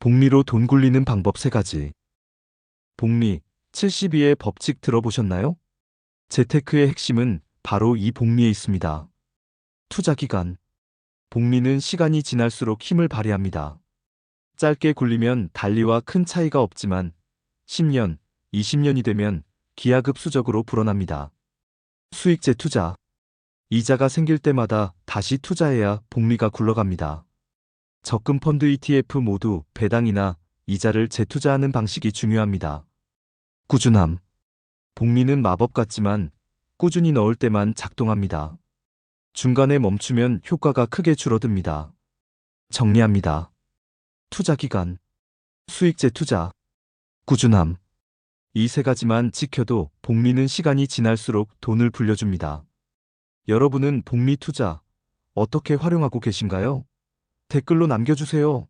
복리로 돈 굴리는 방법 3가지. 복리 72의 법칙 들어보셨나요? 재테크의 핵심은 바로 이 복리에 있습니다. 투자 기간. 복리는 시간이 지날수록 힘을 발휘합니다. 짧게 굴리면 달리와 큰 차이가 없지만 10년, 20년이 되면 기하급수적으로 불어납니다. 수익제 투자. 이자가 생길 때마다 다시 투자해야 복리가 굴러갑니다. 적금 펀드 ETF 모두 배당이나 이자를 재투자하는 방식이 중요합니다. 꾸준함. 복리는 마법 같지만 꾸준히 넣을 때만 작동합니다. 중간에 멈추면 효과가 크게 줄어듭니다. 정리합니다. 투자 기간, 수익제 투자, 꾸준함. 이 세 가지만 지켜도 복리는 시간이 지날수록 돈을 불려줍니다. 여러분은 복리 투자 어떻게 활용하고 계신가요? 댓글로 남겨주세요.